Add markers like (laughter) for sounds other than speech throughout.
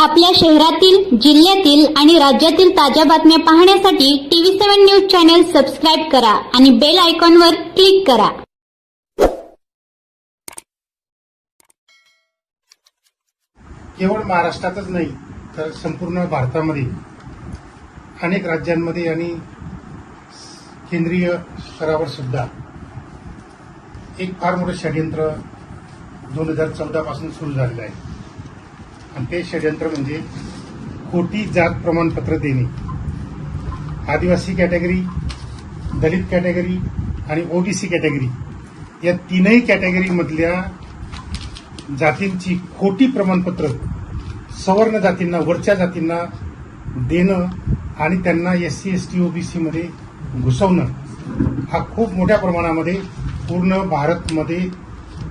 आपल्या शहरातील जिल्ह्यातील आणि राज्यातील ताज्या बातम्या पाहण्यासाठी TV seven news channel subscribe करा आणि बेल आयकॉनवर क्लिक करा. केवळ महाराष्ट्रातच नाही तर संपूर्ण भारतामध्ये अनेक राज्यांमध्ये आणि केंद्रीय स्तरावर सुद्धा एक फार मोठं षडयंत्र दोन हजार चौदा पासून सुरू झालेलं आहे. आणि ते षडयंत्र म्हणजे खोटी जात प्रमाणपत्र देणे. आदिवासी कॅटेगरी दलित कॅटेगरी आणि ओबीसी कॅटेगरी या तीनही कॅटेगरीमधल्या जातींची खोटी प्रमाणपत्र सवर्ण जातींना वरच्या जातींना देणं आणि त्यांना एस सी एस टी ओबीसीमध्ये घुसवणं हा खूप मोठ्या प्रमाणामध्ये पूर्ण भारतमध्ये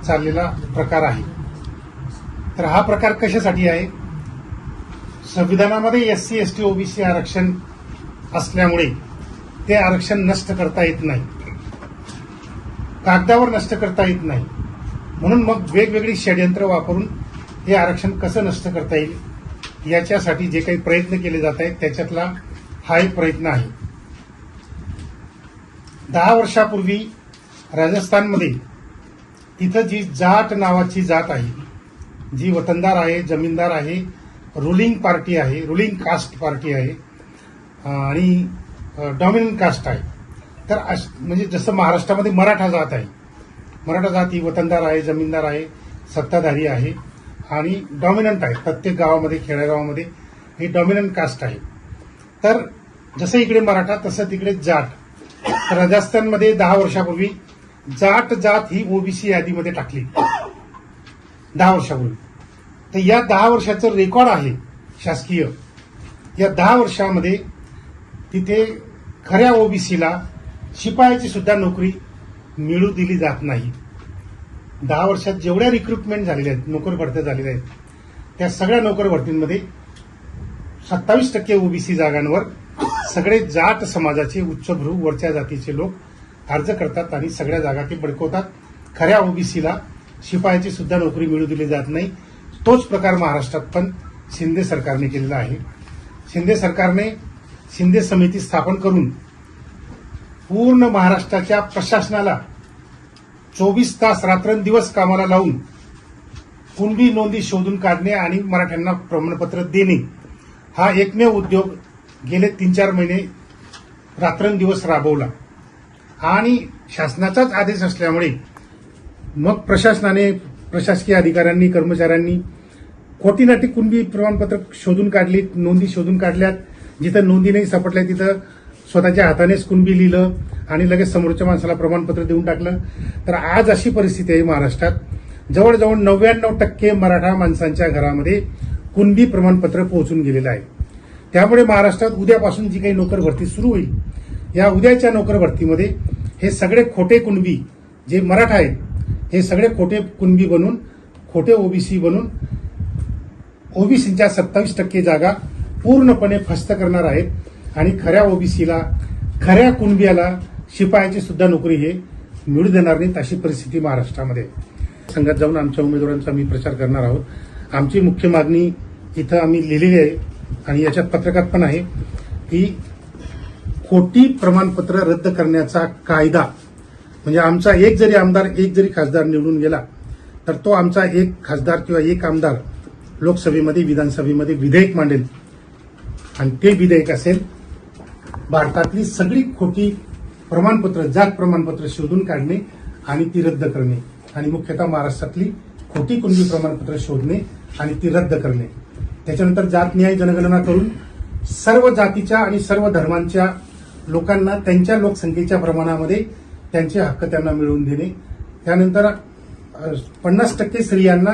चाललेला प्रकार आहे. तर हा प्रकार कशासाठी आहे? संविधानामध्ये S C S T OBC आरक्षण असल्यामुळे ते आरक्षण नष्ट करता येत नाही. कागदावर नष्ट करता येत नाही. म्हणून मग वेगवेगळी षडयंत्र वापरून हे आरक्षण कसं नष्ट करता येईल? याच्यासाठी जे काही प्रयत्न केले जात आहेत त्याच्यातला हा एक प्रयत्न आहे. दहा वर्षापूर्वी राजस्थानमध्ये तिथं जी जाट नावाची जात आहे जी वतनदार आहे जमीनदार आहे रुलिंग पार्टी आहे रुलिंग कास्ट पार्टी आहे आणि डॉमिनंट कास्ट आहे. तर अश- म्हणजे जसं महाराष्ट्रामध्ये मराठा जात आहे. मराठा जात ही वतनदार आहे जमीनदार आहे सत्ताधारी आहे आणि डॉमिनंट आहे. प्रत्येक गावामध्ये खेडेगावामध्ये ही डॉमिनंट कास्ट आहे. तर जसं इकडे मराठा तसं तिकडे जाट. राजस्थानमध्ये दहा वर्षापूर्वी जाट जात ही ओबीसी यादीमध्ये टाकली. दहा वर्षापूर्वी तर या दहा वर्षाचं रेकॉर्ड आहे शासकीय. या दहा वर्षामध्ये तिथे खऱ्या ओबीसीला शिपायाची सुद्धा नोकरी मिळू दिली जात नाही. दहा वर्षात जेवढ्या रिक्रुटमेंट झालेल्या आहेत नोकर भरत्या झालेल्या आहेत त्या सगळ्या नोकर भरतींमध्ये सत्तावीस टक्के ओबीसी जागांवर सगळे जाट समाजाचे उच्चभ्रू वरच्या जातीचे लोक अर्ज करतात आणि सगळ्या जागा ते बडकवतात खऱ्या ओबीसीला शिपायाची सुद्धा नोकरी मिळू दिली जात नाही. तोच प्रकार महाराष्ट्रात पण शिंदे सरकारने केलेला आहे. शिंदे सरकारने शिंदे समिती स्थापन करून पूर्ण महाराष्ट्राच्या प्रशासनाला चोवीस तास रात्रंदिवस कामाला लावून कुणबी नोंदी शोधून काढणे आणि मराठ्यांना प्रमाणपत्र देणे हा एकमेव उद्योग गेले तीन चार महिने रात्रंदिवस राबवला. आणि शासनाचाच आदेश असल्यामुळे मग प्रशासनाने प्रशासकीय अधिकाऱ्यांनी कर्मचाऱ्यांनी खोटीनाटी कुणबी प्रमाणपत्र शोधून काढली नोंदी शोधून काढल्यात. जिथं नोंदी नाही सापडल्या तिथं स्वतःच्या हातानेच कुणबी लिहिलं आणि लगेच समोरच्या माणसाला प्रमाणपत्र देऊन टाकलं. तर आज अशी परिस्थिती आहे महाराष्ट्रात. जवळजवळ नव्याण्णव टक्के मराठा माणसांच्या घरामध्ये कुणबी प्रमाणपत्र पोहोचून गेलेलं आहे. त्यामुळे महाराष्ट्रात उद्यापासून जी काही नोकर भरती सुरू होईल या उद्याच्या नोकर भरतीमध्ये हे सगळे खोटे कुणबी जे मराठा आहेत हे सगळे खोटे कुणबी बनून खोटे ओबीसी बनून ओबीसीच्या सत्तावीस टक्के जागा पूर्णपणे फस्त करणार आहेत. आणि खऱ्या ओबीसीला खऱ्या कुणबियाला शिपायाची सुद्धा नोकरी हे मिळू देणार नाहीत अशी परिस्थिती महाराष्ट्रामध्ये. संघात जाऊन आमच्या उमेदवारांचा आम्ही प्रचार करणार आहोत. आमची मुख्य मागणी इथं आम्ही लिहिलेली आहे आणि याच्यात पत्रकात पण आहे की खोटी प्रमाणपत्र रद्द करण्याचा कायदा म्हणजे आमचा एक जरी आमदार एक जरी खासदार निवडून गेला तर तो आमचा एक खासदार किंवा एक आमदार लोकसभेमध्ये विधानसभेमध्ये विधेयक मांडेल. आणि ते विधेयक असेल भारतातली सगळी खोटी प्रमाणपत्र जात प्रमाणपत्र शोधून काढणे आणि ती रद्द करणे. आणि मुख्यतः महाराष्ट्रातली खोटी कुणबी प्रमाणपत्र शोधणे आणि ती रद्द करणे. त्याच्यानंतर जात न्याय जनगणना करून सर्व जातीच्या आणि सर्व धर्मांच्या लोकांना त्यांच्या लोकसंख्येच्या प्रमाणामध्ये त्यांचे हक्क त्यांना मिळवून देणे. त्यानंतर पन्नास टक्के स्त्रियांना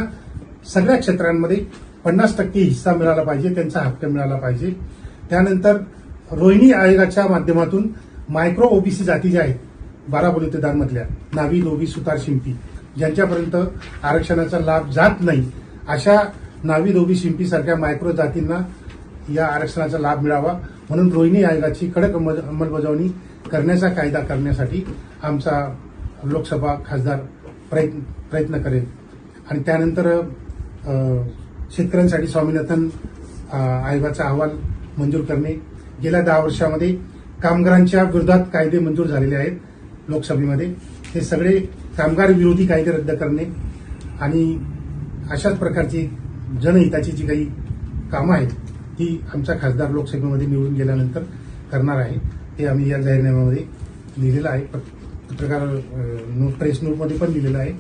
सगळ्या क्षेत्रांमध्ये पन्नास टक्के हिस्सा मिळाला पाहिजे त्यांचा हक्क मिळाला पाहिजे. त्यानंतर रोहिणी आयोगाच्या माध्यमातून मायक्रो ओबीसी जाती ज्या आहेत बारा बलुतेदारमधल्या नावी लोबी सुतार शिंपी ज्यांच्यापर्यंत आरक्षणाचा लाभ जात नाही अशा नावी लोबी शिंपी सारख्या मायक्रो जातींना या आरक्षणाचा लाभ मिळावा. म्हणून रोहिणी आयोगाची कडक अंमल- अंमलबजावणी करण्याचा कायदा करण्यासाठी आमचा लोकसभा खासदार प्रयत्न प्रयत्न करेल. आणि त्यानंतर शेतकऱ्यांसाठी स्वामीनाथन आयोगाचा अहवाल मंजूर करणे. गेल्या दहा वर्षामध्ये कामगारांच्या विरोधात कायदे मंजूर झालेले आहेत लोकसभेमध्ये. हे सगळे कामगार विरोधी कायदे रद्द करणे आणि अशाच प्रकारची जनहिताची जी काही कामं आहेत ती आमचा खासदार लोकसभेमध्ये निवडून गेल्यानंतर करणार आहे. ते आम्ही या जाहीरनाम्यामध्ये लिहिलेलं आहे. पत- पत्रकार नोट प्रेस नोटमध्ये पण लिहिलेलं आहे.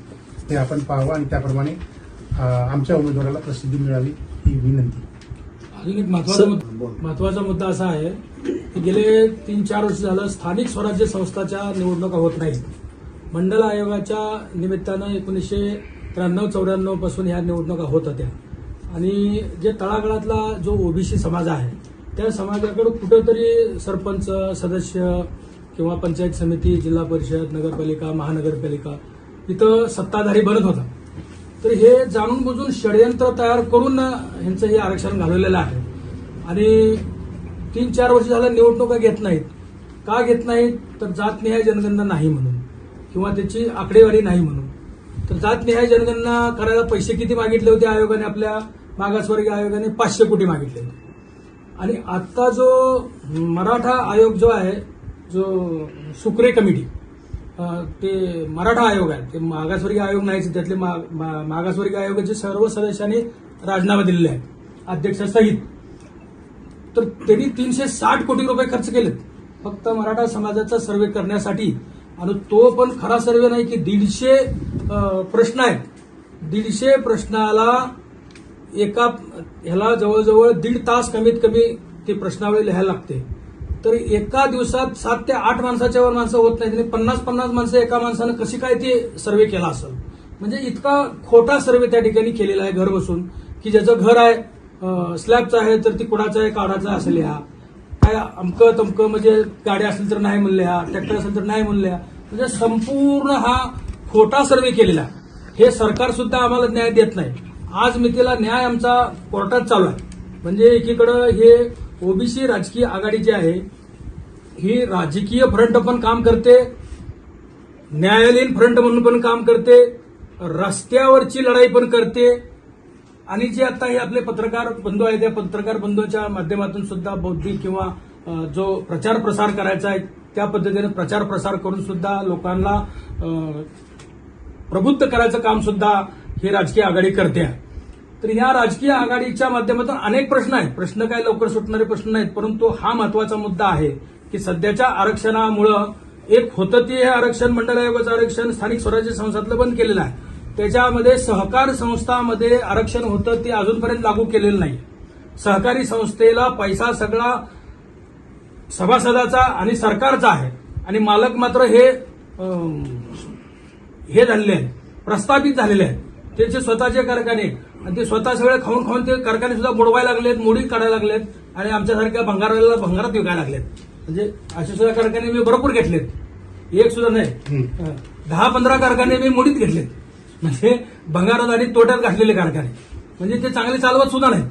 ते आपण पाहावं आणि त्याप्रमाणे आमच्या उमेदवाराला प्रसिद्धी मिळावी ही विनंती. अजून एक महत्त्वाचा मुद्दा महत्त्वाचा मुद्दा असा आहे की गेले तीन चार वर्ष झालं स्थानिक स्वराज्य संस्थाच्या निवडणुका होत नाहीत. मंडल आयोगाच्या निमित्तानं एकोणीसशे त्र्याण्णव चौऱ्याण्णवपासून ह्या निवडणुका होत होत्या. आणि जे तळागाळातला जो ओबीसी समाज आहे त्या समाजाकडे कुठंतरी सरपंच सदस्य किंवा पंचायत समिती जिल्हा परिषद नगरपालिका महानगरपालिका इथं सत्ताधारी बनत होता. तर हे जाणून बुजून षडयंत्र तयार करून ह्यांचं हे आरक्षण घालवलेलं आहे. आणि तीन चार वर्ष झालं निवडणुका घेत नाहीत. का घेत नाहीत? तर जातनिहाय जनगणना नाही म्हणून. किंवा त्याची आकडेवारी नाही म्हणून. तर जातनिहाय जनगणना करायला पैसे किती मागितले होते आयोगाने? आपल्या मागासवर्गीय आयोगाने पाचशे कोटी मागितले होते. आणि आता जो मराठा आयोग जो आहे जो सुक्रे कमिटी ते मराठा आयोग आहे ते मागासवर्गीय आयोग नाही त्यातले मा- मा- मागासवर्गीय आयोगाचे सर्व सदस्यांनी राजीनामा दिलेले आहेत अध्यक्षासहित. तर त्यांनी तीनशे साठ कोटी रुपये खर्च केलेत फक्त मराठा समाजाचा सर्वे करण्यासाठी. आणि तो पण खरा सर्वे नाही की दीडशे प्रश्न आहेत. दीडशे प्रश्नाला एका ह्याला जवळजवळ दीड तास कमीत कमी ते प्रश्नावळी लिहायला लागते. तर एका दिवसात सात ते आठ माणसाच्या वर माणसं होत नाहीत आणि पन्नास पन्नास माणसं एका माणसानं कशी काय ते सर्वे केला असेल. म्हणजे इतका खोटा सर्वे त्या ठिकाणी केलेला आहे घर बसून की ज्याचं घर आहे स्लॅबचं आहे तर ती कुणाचं आहे काढाचं आहे असं लिहा. काय अमकं तमकं म्हणजे गाडी असेल तर नाही म्हणले हा ट्रॅक्टर असेल तर नाही म्हणले हा म्हणजे संपूर्ण हा खोटा सर्वे केलेला हे सरकार सुद्धा आम्हाला न्याय देत नाही. आज मितीला न्याय आमचा कोर्टात चालू आहे. म्हणजे एकीकडं हे ओबीसी राजकीय आघाडी जी आहे ही राजकीय फ्रंट पण काम करते न्यायालयीन फ्रंट म्हणून पण काम करते रस्त्यावरची लढाई पण करते आणि जे आता हे आपले पत्रकार बंधू आहेत त्या पत्रकार बंधूच्या माध्यमातून सुद्धा बौद्धिक किंवा जो प्रचार प्रसार करायचा आहे त्या पद्धतीने प्रचार प्रसार करून सुद्धा लोकांना प्रबुद्ध करायचं काम सुद्धा ही राजकीय आघाडी करते. आहे तर ह्या राजकीय आघाडीच्या माध्यमातून अनेक प्रश्न आहेत. प्रश्न काय लवकर सुटणारे प्रश्न नाहीत परंतु हा महत्त्वाचा मुद्दा आहे की सध्याच्या आरक्षणामुळं एक होतं ते हे आरक्षण मंडळ आयोगाचं आरक्षण स्थानिक स्वराज्य संस्थातलं बंद केलेलं आहे. त्याच्यामध्ये सहकार संस्थामध्ये आरक्षण होतं ते अजूनपर्यंत लागू केलेलं नाही. सहकारी संस्थेला पैसा सगळा सभासदाचा आणि सरकारचा आहे. आणि मालक मात्र हे हे झालेले आहेत प्रस्थापित झालेले आहेत. त्यांचे स्वतःचे कारखाने आणि ते स्वतः सगळे खाऊन खाऊन ते कारखाने सुद्धा बुडवायला लागलेत मोडी काढायला लागलेत आणि आमच्यासारख्या भंगाराला भंगारात विकायला लागलेत. म्हणजे असे सुद्धा कारखाने मी भरपूर घेतलेत. एक सुद्धा नाही. दहा पंधरा कारखाने मी मोडीत घेतलेत. म्हणजे भंगारात आणि तोट्यात घातलेले कारखाने. म्हणजे ते चांगले चालवत सुद्धा नाहीत.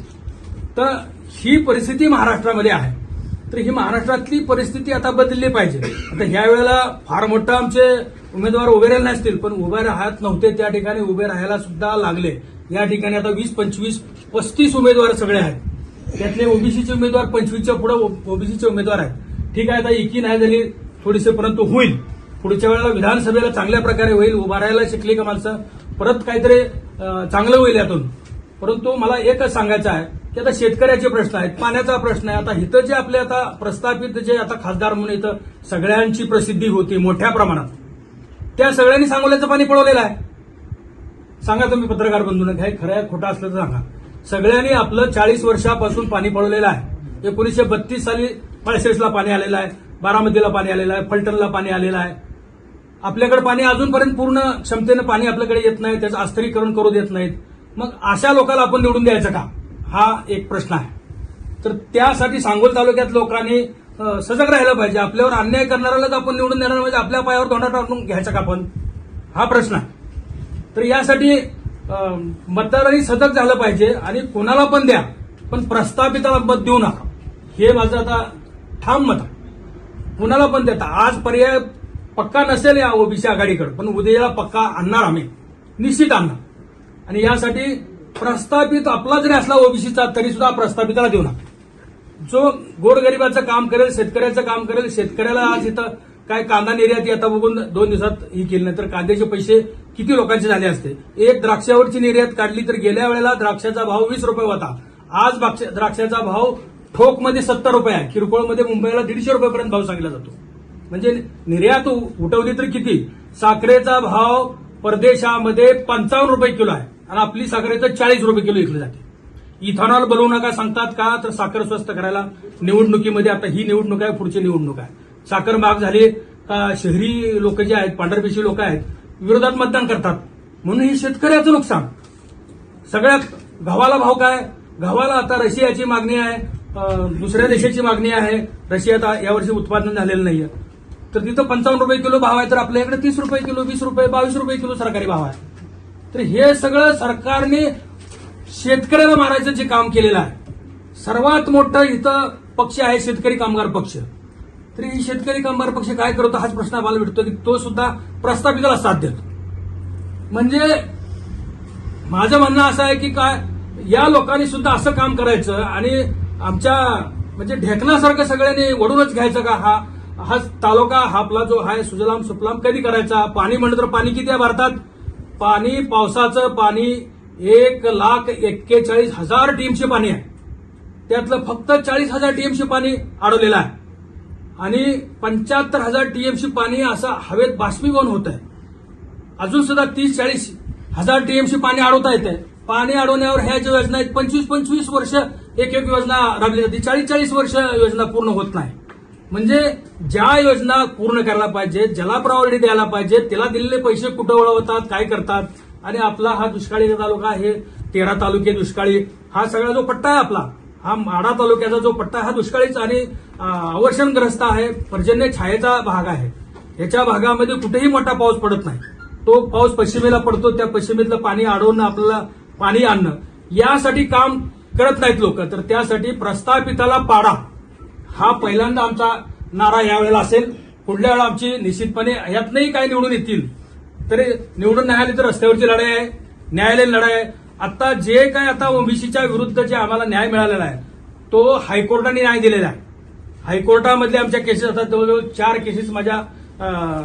तर ही परिस्थिती महाराष्ट्रामध्ये आहे. तर ही महाराष्ट्रातली परिस्थिती आता बदलली पाहिजे. आता ह्या वेळेला फार मोठं आमचे उमेदवार उभे राहिले नसतील पण उभे राहत नव्हते त्या ठिकाणी उभे राहायला सुद्धा लागले. या ठिकाणी आता वीस पंचवीस पस्तीस उमेदवार सगळे आहेत. त्यातले ओबीसीचे उमेदवार पंचवीसच्या पुढे ओबीसीचे उमेदवार आहेत. ठीक आहे आता एकी नाही झाली थोडीसे परंतु होईल. पुढच्या वेळेला विधानसभेला चांगल्या प्रकारे होईल उभा राहायला शिकली का माणसं? परत काहीतरी चांगलं होईल यातून. परंतु मला एकच सांगायचं आहे. की आता शेतकऱ्याचे प्रश्न आहेत पाण्याचा प्रश्न आहे. आता इथं जे आपले आता प्रस्थापित जे आता खासदार म्हणून इथं सगळ्यांची प्रसिद्धी होती मोठ्या प्रमाणात. त्या सगळ्यांनी सांगोल्याचं पाणी पळवलेलं आहे. सांगा तुम्ही पत्रकार बंधून काय खरं आहे खोटं असलं तर सांगा. सगळ्यांनी आपलं चाळीस वर्षापासून पाणी पळवलेलं आहे. एकोणीसशे बत्तीस साली माळशिरसला पाणी आलेलं आहे बारामतीला पाणी आलेलं आहे फलटणला पाणी आलेलं आहे. आपल्याकडे पाणी अजूनपर्यंत पूर्ण क्षमतेनं पाणी आपल्याकडे येत नाही त्याचं अस्थिरीकरण करू देत नाहीत. मग अशा लोकांना आपण निवडून द्यायचं का? हा एक प्रश्न आहे. तर त्यासाठी सांगोल तालुक्यात लोकांनी सजग राहिलं पाहिजे. आपल्यावर अन्याय करणाऱ्यालाच आपण निवडून देणार म्हणजे आपल्या पायावर तोंडा टाकून घ्यायचा का आपण? हा प्रश्न आहे. तर यासाठी मतदारांनी सजग झालं पाहिजे आणि कोणाला पण द्या पण प्रस्थापिताला मत देऊ नका. हे माझं आता ठाम मत आहे. कुणाला पण देता. आज पर्याय पक्का नसेल या ओबीसी आघाडीकडे पण उद्याला पक्का आणणार आम्ही. निश्चित आणणार. आणि यासाठी प्रस्थापित आपला जरी असला ओबीसीचा तरी सुद्धा प्रस्थापिताला देऊ नका. जो गोरगरिबाचं काम करेल शेतकऱ्याचं काम करेल शेतकऱ्याला आज इथं काय कांदा निर्यात आता बघून दोन दिवसात ही केली नाही तर कांद्याचे पैसे किती लोकांचे झाले असते. एक द्राक्षावरची निर्यात काढली तर गेल्या वेळेला द्राक्षाचा भाव वीस रुपये होता. आज द्राक्षाचा भाव ठोकमध्ये सत्तर रुपये आहे. किरकोळमध्ये मुंबईला दीडशे रुपयेपर्यंत भाव सांगितला जातो. म्हणजे निर्यात उठवली तर किती? साखरेचा भाव परदेशामध्ये पंचावन्न रुपये किलो आहे. आणि आपली साखर इथं चाळीस रुपये किलो विकली जाते. इथॉनॉल बनवू नका सांगतात का? तर साखर स्वस्त करायला निवडणुकीमध्ये आता ही निवडणूक आहे पुढची निवडणूक आहे. साखर महाग झाली का शहरी लोक जे आहेत पांढरपेशी लोक आहेत विरोधात मतदान करतात. म्हणून ही शेतकऱ्याचं नुकसान. सगळ्यात गव्हाला भाव काय? गव्हाला आता रशियाची मागणी आहे दुसऱ्या देशाची मागणी आहे. रशियात आता यावर्षी उत्पादन झालेलं नाहीये. तर तिथं पंचावन्न रुपये किलो भाव आहे तर आपल्याकडे तीस रुपये किलो वीस रुपये बावीस रुपये किलो सरकारी भाव आहे. तर हे सगळं सरकारने शेतकऱ्याला मारायचं जे काम केलेलं आहे. सर्वात मोठं इथं पक्ष आहे शेतकरी कामगार पक्ष. तरी ही शेतकरी कामगार पक्ष काय करतो हाच प्रश्न आम्हाला भेटतो की तो सुद्धा प्रस्थापिताला साथ देतो. म्हणजे माझं म्हणणं असं आहे की काय या लोकांनी सुद्धा असं काम करायचं आणि आमच्या म्हणजे ढेकणासारखं सगळ्यांनी वडूनच घ्यायचं का हा हा तालुका हा आपला जो आहे सुजलाम सुफलाम कधी करायचा? पाणी म्हणलं तर पाणी किती आहे भारतात? पाणी पावसाचं पाणी एक लाख एक्केचाळीस हजार टीएमचे पाणी आहे. त्यातलं फक्त चाळीस हजार टीएमसी पाणी अडवलेलं आहे. आणि पंच्याहत्तर हजार टीएमसी पाणी असं हवेत बाष्पीभवन होत आहे. अजून सुद्धा तीस चाळीस हजार टीएमसी पाणी अडवता येते पाणी अडवण्यावर ह्या ज्या योजना आहेत पंचवीस पंचवीस वर्ष एक एक योजना राबली जाते चाळीस चाळीस वर्ष योजना पूर्ण होत नाही. म्हणजे ज्या योजना पूर्ण करायला पाहिजे ज्याला प्रायोरिटी द्यायला पाहिजे त्याला दिलेले पैसे कुठं वळवतात काय करतात? आणि आपला हा दुष्काळी तालुका हे तेरा तालुके दुष्काळी हा सगळा जो पट्टा आहे आपला हा माडा तालुक्याचा जो पट्टा हा दुष्काळीच आणि अवर्षणग्रस्त आहे पर्जन्य छायेचा भाग आहे. याच्या भागामध्ये कुठेही मोठा पाऊस पडत नाही. तो पाऊस पश्चिमेला पडतो त्या पश्चिमेतलं पाणी अडवणं आपल्याला पाणी आणणं. यासाठी काम करत नाहीत लोक. तर त्यासाठी प्रस्थापिताला पाडा. हा पहिल्यांदा आमचा नारा यावेळेला असेल. पुढल्या वेळा आमची निश्चितपणे यातनंही काय निवडून येतील. तरी निवडून नाही आली तर रस्त्यावरची लढाई आहे न्यायालयीन लढाई आहे. आता जे काय आता ओबीसीच्या विरुद्ध जे आम्हाला न्याय मिळालेला आहे तो हायकोर्टाने न्याय दिलेला आहे. हायकोर्टामधले आमच्या केसेस आता जवळजवळ चार केसेस माझ्या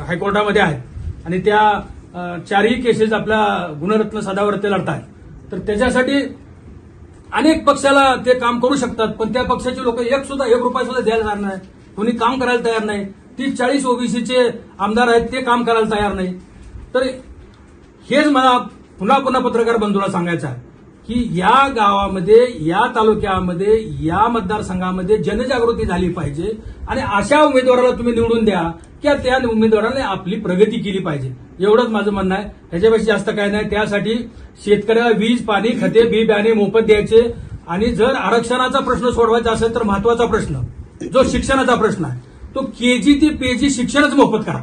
हायकोर्टामध्ये आहेत. आणि त्या चारही केसेस आपल्या गुणरत्न सदावरती लढत आहेत तर त्याच्यासाठी अनेक पक्षाला ते काम करू शकतात पण त्या पक्षाचे लोक एक सुद्धा एक रुपया सुद्धा द्यायला तयार नाही. कोणी काम करायला तयार नाही. तीस चाळीस ओबीसीचे आमदार आहेत ते काम करायला तयार नाही. तर हेच मला पुन्हा पुन्हा पत्रकार बंधूला सांगायचं आहे. की या गावामध्ये या तालुक्यामध्ये या मतदारसंघामध्ये जनजागृती झाली पाहिजे आणि अशा उमेदवाराला तुम्ही निवडून द्या की त्या उमेदवाराने आपली प्रगती केली पाहिजे. एवढंच माझं म्हणणं आहे. त्याच्यापेक्षा जास्त काय नाही. त्यासाठी शेतकऱ्याला वीज पाणी खते बी बियाणे मोफत द्यायचे. आणि जर आरक्षणाचा प्रश्न सोडवायचा असेल तर महत्त्वाचा प्रश्न जो शिक्षणाचा प्रश्न आहे तो केजी ते पीएचडी शिक्षणच मोफत करा.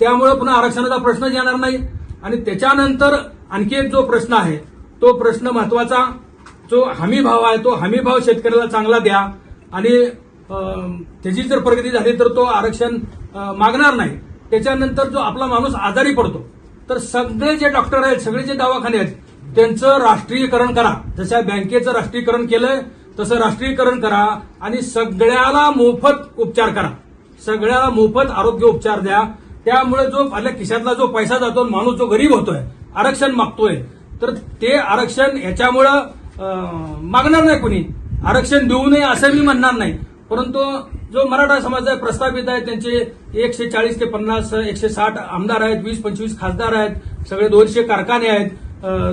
त्यामुळे पुन्हा आरक्षणाचा प्रश्नच येणार नाही. आणि त्याच्यानंतर आणखी एक जो प्रश्न आहे तो प्रश्न महत्त्वाचा. जो हमी भाव आहे तो हमी भाव शेतकऱ्याला चांगला द्या. आणि त्याची जर प्रगती झाली तर तो आरक्षण मागणार नाही. त्याच्यानंतर जो आपला माणूस आजारी पडतो तर सगळे जे डॉक्टर आहेत सगळे जे दवाखाने आहेत त्यांचं राष्ट्रीयकरण करा. जशा बँकेचं राष्ट्रीयकरण केलंय तसं राष्ट्रीयकरण करा. आणि सगळ्याला मोफत उपचार करा. सगळ्याला मोफत आरोग्य उपचार द्या. त्यामुळे जो आपल्या खिशातला जो पैसा जातो माणूस जो गरीब होतोय आरक्षण मागतोय तर ते आरक्षण याच्यामुळं मागणार नाही कोणी. आरक्षण देऊ नये असं मी म्हणणार नाही. परंतु जो मराठा समाज आहे प्रस्थापित आहे त्यांचे एकशे चाळीस ते पन्नास एकशे साठ आमदार आहेत वीस पंचवीस खासदार आहेत सगळे दोनशे कारखाने आहेत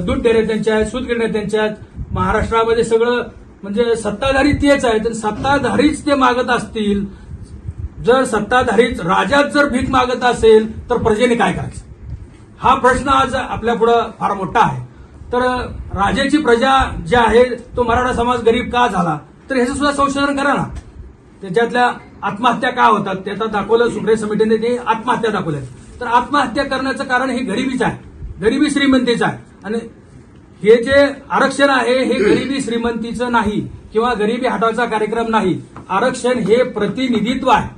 दूध डेअरी त्यांचे आहेत सूत गिरण्या त्यांच्या आहेत. महाराष्ट्रामध्ये सगळं म्हणजे सत्ताधारी तेच आहेत. तर सत्ताधारीच ते मागत असतील. जर सत्ताधारीच राजाच जर भीक मागत असेल तर प्रजेने काय करायचं? हा प्रश्न आज आपल्या पुढं फार मोठा आहे. तर राजाची प्रजा जी आहे तो मराठा समाज गरीब का झाला? तर ह्याचं सुद्धा संशोधन करा ना. त्याच्यातल्या आत्महत्या का होतात? त्याचा दाखवलं सुप्रीम समितीने ते आत्महत्या दाखवल्या तर आत्महत्या करण्याचं कारण हे गरिबीच आहे. गरिबी श्रीमंतीचं आहे. आणि हे जे आरक्षण आहे हे गरिबी श्रीमंतीचं नाही किंवा गरिबी हटावचा कार्यक्रम नाही. आरक्षण हे प्रतिनिधित्व आहे.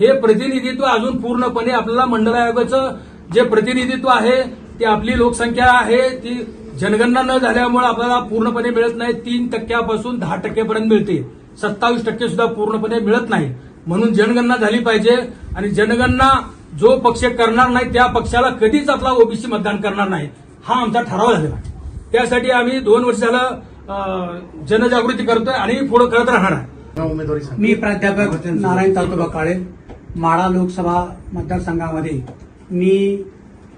हे प्रतिनिधित्व अजून पूर्णपणे आपल्याला मंडळ आयोगाचं जे प्रतिनिधित्व आहे ती आपली लोकसंख्या आहे ती जनगणना न झाल्यामुळे आपल्याला पूर्णपणे मिळत नाही. तीन टक्क्यापासून दहा टक्क्यापर्यंत मिळते. सत्तावीस टक्के सुद्धा पूर्णपणे मिळत नाही. म्हणून जनगणना झाली पाहिजे आणि जनगणना जो पक्ष करणार नाही त्या पक्षाला कधीच आपला ओबीसी मतदान करणार नाही. हा आमचा ठराव झालेला आहे. त्यासाठी आम्ही दोन वर्ष झालं जनजागृती करतोय आणि पुढे करत राहणार आहे. मी प्राध्यापक नारायण तातोबा काळे माळा लोकसभा मतदारसंघामध्ये मी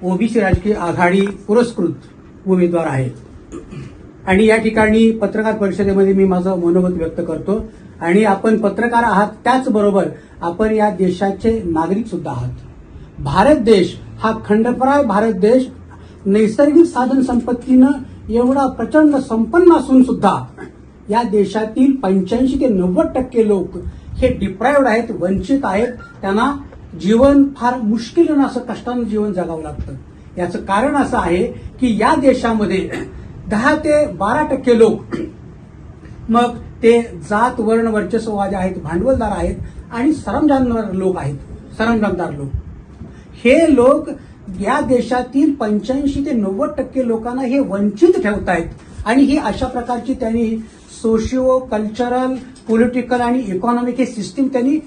ओबीसी राजकीय आघाडी पुरस्कृत उमेदवार आहेत. आणि या ठिकाणी पत्रकार परिषदेमध्ये मी माझं मनोगत व्यक्त करतो. आणि आपण पत्रकार आहात त्याचबरोबर आपण या देशाचे नागरिक सुद्धा आहात. भारत देश हा खंडप्राय भारत देश नैसर्गिक साधन संपत्तीनं एवढा प्रचंड संपन्न असून सुद्धा या देशातील पंच्याऐंशी ते नव्वद टक्के लोक हे डिप्रायव्ड आहेत वंचित आहेत. त्यांना जीवन फार मुश्किल असं कष्टानं जीवन जगावं लागतं. याचं कारण असं आहे की या देशामध्ये (clears throat) दहा ते बारा टक्के लोक (clears throat) मग ते जात वर्ण वर्चस्ववाद आहेत भांडवलदार आहेत आणि सरंजामदार लोक आहेत. सरंजामदार लोक. हे लोक या देशातील पंच्याऐंशी ते नव्वद टक्के लोकांना हे वंचित ठेवत आहेत आणि ही अशा प्रकारची त्यांनी सोशिओ कल्चरल पॉलिटिकल आणि इकॉनॉमिक ही सिस्टीम त्यांनी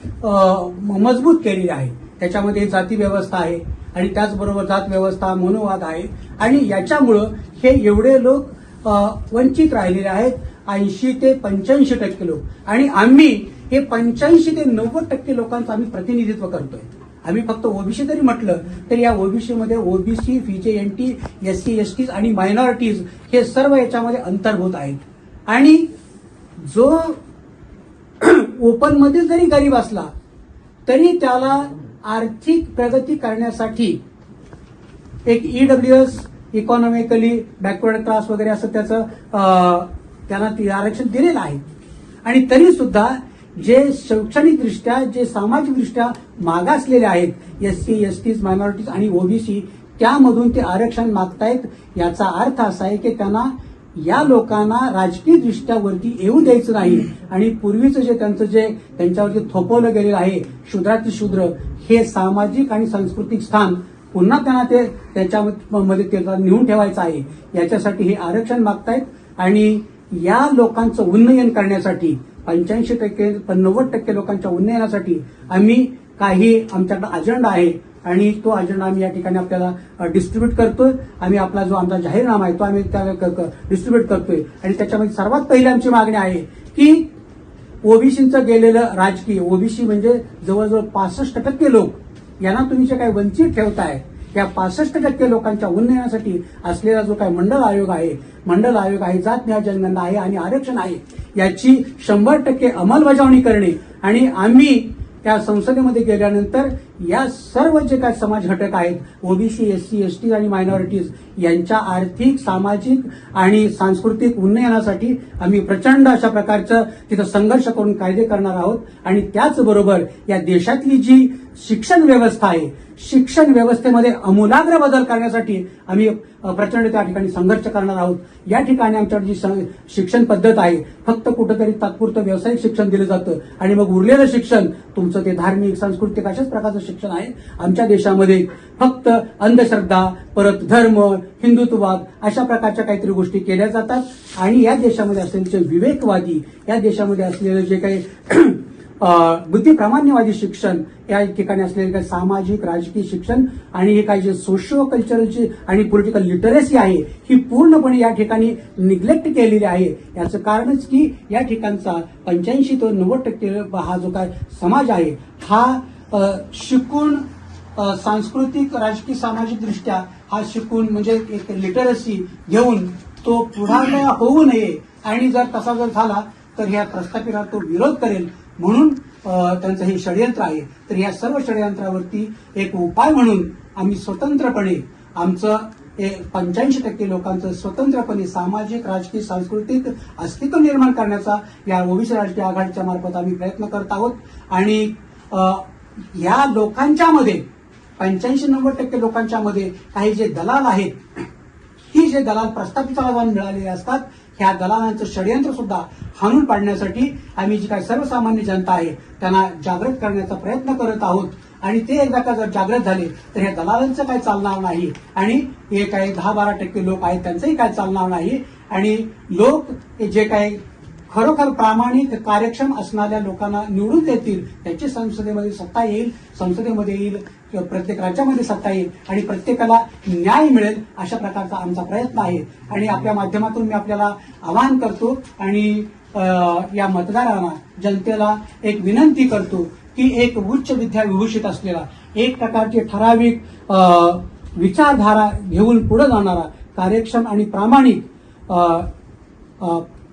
मजबूत केलेली आहे. त्याच्यामध्ये जाती व्यवस्था आहे. आणि त्याचबरोबर जात व्यवस्था मनोवाद आहे. आणि याच्यामुळं हे एवढे लोक वंचित राहिलेले आहेत. ऐंशी ते पंच्याऐंशी टक्के लोक. आणि आम्ही हे पंच्याऐंशी ते नव्वद टक्के लोकांचं आम्ही प्रतिनिधित्व करतोय. आम्ही फक्त ओबीसी जरी म्हटलं तर या ओबीसी मध्ये OBC VJNT S C S Ts आणि मायनॉरिटीज हे सर्व याच्यामध्ये अंतर्भूत आहेत. आणि जो (clears throat) ओपनमध्ये जरी गरीब असला तरी त्याला आर्थिक प्रगती करण्यासाठी एक EW S economically backward class वगैरे असं त्याचं त्यांना आरक्षण दिलेलं आहे. आणि तरी सुद्धा जे शैक्षणिकदृष्ट्या जे सामाजिकदृष्ट्या मागासलेले आहेत S C S Ts minorities आणि ओबीसी त्यामधून ते आरक्षण मागतायत याचा अर्थ असा आहे की त्यांना या लोकांना राजकीयदृष्ट्या वरती येऊ द्यायचं नाही. आणि पूर्वीचं जे त्यांचं जे त्यांच्यावरती थोपवलं गेलेलं आहे शूद्रातील शूद्र हे सामाजिक आणि सांस्कृतिक स्थान पुन्हा त्यांना ते त्याच्यामध्ये त्याला नेऊन ठेवायचं आहे. याच्यासाठी हे आरक्षण मागतायत आणि या लोकांचं उन्नयन करण्यासाठी पंच्याऐंशी टक्के नव्वद टक्के लोकांच्या उन्नयनासाठी आम्ही काही आमच्याकडे अजेंडा आहे आणि तो अजेंडा आम्ही या ठिकाणी आपल्याला डिस्ट्रीब्यूट करतोय. आम्ही आपला जो आमचा जाहीरनामा आहे तो आम्ही डिस्ट्रीब्यूट करतोय. आणि त्याच्यामध्ये सर्वात पहिली आमची मागणी आहे की ओबीसीचं गेलेलं राजकीय ओबीसी म्हणजे जवळजवळ पासष्ट टक्के लोक यांना तुम्ही जे काही वंचित ठेवताय या पासष्ट टक्के लोकांच्या उन्नयनासाठी असलेला जो काही मंडल आयोग आहे मंडल आयोग आहे जात न्याय जनगणना आहे आणि आरक्षण आहे याची शंभर टक्के अंमलबजावणी करणे. आणि आम्ही त्या संसदेमध्ये गेल्यानंतर या सर्व जे काय समाज घटक आहेत OBC S C S T आणि मायनॉरिटीज यांच्या आर्थिक सामाजिक आणि सांस्कृतिक उन्नयनासाठी आम्ही प्रचंड अशा प्रकारचं तिथं संघर्ष करून कायदे करणार आहोत. आणि त्याचबरोबर या देशातली जी शिक्षण व्यवस्था आहे शिक्षण व्यवस्थेमध्ये अमूलाग्र बदल करण्यासाठी आम्ही प्रचंड त्या ठिकाणी संघर्ष करणार आहोत. या ठिकाणी आमच्याकडे जी सं- शिक्षण पद्धत आहे फक्त कुठंतरी तात्पुरतं व्यावसायिक शिक्षण दिलं जातं. आणि मग उरलेलं शिक्षण तुमचं ते धार्मिक सांस्कृतिक अशाच प्रकारचं शिक्षण आहे आमच्या देशामध्ये. फक्त अंधश्रद्धा परत धर्म हिंदुत्ववाद अशा प्रकारच्या काहीतरी गोष्टी केल्या जातात. आणि या देशामध्ये असलेले जे विवेकवादी या देशामध्ये असलेलं जे काही बुद्धिप्रामाण्यवादी शिक्षण या ठिकाणी असलेले काही सामाजिक राजकीय शिक्षण आणि हे काही जे सोशो कल्चरलची आणि पॉलिटिकल लिटरेसी आहे ही पूर्णपणे या ठिकाणी निग्लेक्ट केलेली आहे. याचं कारणच की या ठिकाणचा पंच्याऐंशी ते नव्वद टक्के हा जो काय समाज आहे हा शिकून सांस्कृतिक राजकीय सामाजिक दृष्ट्या हा शिकून म्हणजे एक लिटरसी घेऊन तो पुढाकार होऊ नये. आणि जर तसा जर झाला तर ह्या प्रस्थापिताला तो विरोध करेल. म्हणून त्यांचं हे षडयंत्र आहे. तर या सर्व षडयंत्रावरती एक उपाय म्हणून आम्ही स्वतंत्रपणे आमचं पंच्याऐंशी टक्के लोकांचं स्वतंत्रपणे सामाजिक राजकीय सांस्कृतिक अस्तित्व निर्माण करण्याचा या ओबीसी राजकीय आघाडीच्या मार्फत आम्ही प्रयत्न करत आहोत. आणि या लोकांच्या मध्ये पंच्याऐंशी नव्वद टक्के लोकांच्या मध्ये काही जे दलाल आहेत ही जे दलाल प्रस्थापित आव्हान मिळालेले असतात ह्या दलालांचं षडयंत्र सुद्धा हाणून पाडण्यासाठी आम्ही जी काही सर्वसामान्य जनता आहे त्यांना जागृत करण्याचा प्रयत्न करत आहोत. आणि ते एकदा का जर जागृत झाले तर हे दलालांचं काय चालणार नाही? आणि हे काही दहा बारा टक्के लोक आहेत त्यांचंही काय चालणार नाही? आणि लोक जे काही खरोखर प्रामाणिक कार्यक्षम असणाऱ्या लोकांना निवडून देतील त्याची संसदेमध्ये सत्ता येईल संसदेमध्ये येईल किंवा प्रत्येक राज्यामध्ये सत्ता येईल आणि प्रत्येकाला न्याय मिळेल अशा प्रकारचा आमचा प्रयत्न आहे. आणि आपल्या माध्यमातून मी आपल्याला आवाहन करतो आणि या मतदारांना जनतेला एक विनंती करतो की एक उच्च विद्या विभूषित असलेला एक प्रकारची ठराविक विचारधारा घेऊन पुढे जाणारा कार्यक्षम आणि प्रामाणिक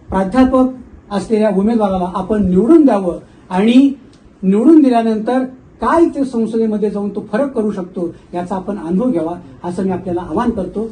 प्राध्यापक असलेल्या उमेदवाराला आपण निवडून द्यावं आणि निवडून दिल्यानंतर काय ते संसदेमध्ये जाऊन तो फरक करू शकतो याचा आपण अनुभव घ्यावा असं मी आपल्याला आवाहन करतो.